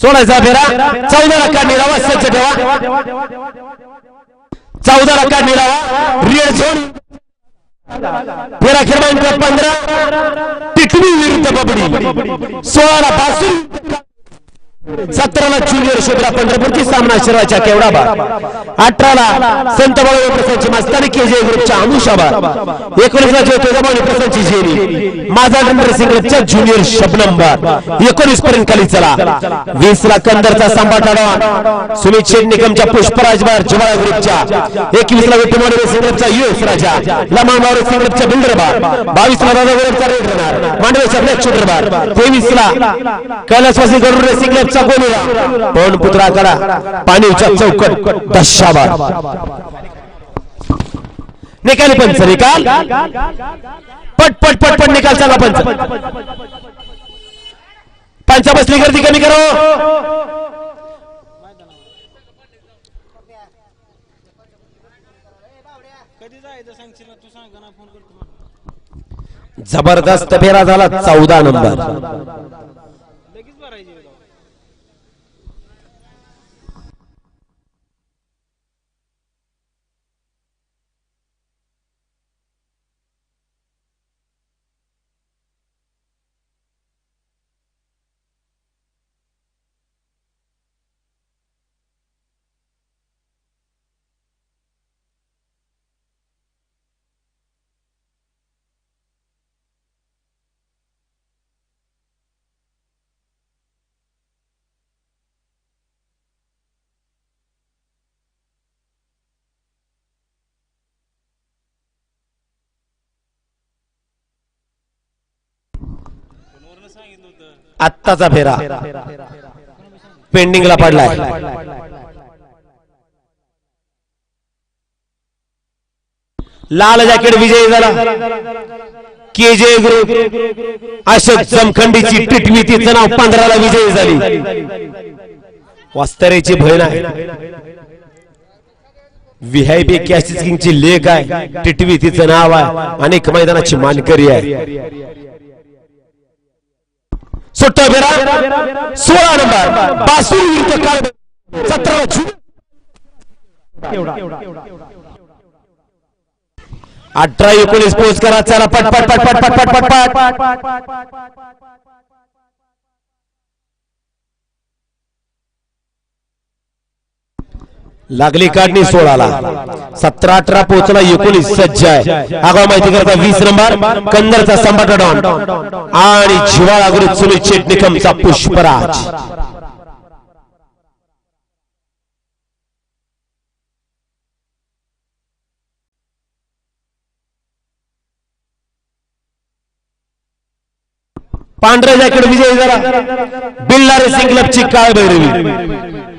सोडायचा फेरा. चौदा रक्का निरावा सज्ज ठेवा चौदा रक्का निरावा रिअल झोन फेरा क्रमांक पंधरा. टिटवी विरुद्ध बबडी. सोळाला पासून सतराला ज्युनियर शोधला पंढरपूरची सामना शिराच्या केवढाबाद अठराला संत बाळू प्रसादची मस्तानी केजे ग्रुपच्या अनुषाबाद एकोणीसला ज्योतिबाई प्रसादची माझा नंबर सिंगलच्या ज्युनियर शब नंबर एकोणीस पर्यंत खाली चला. वीस ला कंदरचा सांभाटाडा सुमित शेठ निकमच्या पुष्पराज बार जिवाळा ग्रुपच्या. एकवीस ला विठ्ठल सिंगलचा युएस राजा. लमामावर सिंगलच्या बिल्डर बार बावीस ला दादा गोरचा रेड राहणार मांडवेच्या ब्लॅक शूटर बार तेवीस ला कैलासवासी गरुड रेसिंग क्लबचा पण पुतळा करा पाणीच्या चौकट. दशाबार निकाली पंच निकाल. पट पट पट पट निकाल सांगा पंच. पंचा बसली गर्दी कमी करो. जबरदस्त फेरा झाला चौदा नंबर. आत्ताचा फेरा. पेंडिंगला पडलाय. लाल जॅकेट विजयी झाला. के जे ग्रुप अशोक जमखंडीची टिटवी तिचं नाव पंधराला विजयी झाली. वास्तरेची बहीण आहे. व्हीआयपी कॅशिंगची लेख आहे. टिटवी तिचं नाव आहे. अनेक मैदानाची मानकरी आहे. सुट्टा बेरा सोळा नंबर बासूर विरुद्ध काळ सतरा जून अठरा एकोणीस पोच करा चला पट पट पट पट पट पट पट पट. लागली काढणी सोळाला? सतरा अठरा पोहोचला एकोणीस सज्ज आहे. आगाव माहिती करता वीस नंबर कंदरचा संभाटा डॉन आणि जिवाळा गुरु सुनील निकमचा पुष्पराज. पांढऱ्या जॅकेट विजय जरा बिल्ला रेसिंग क्लबची काळ भैरवी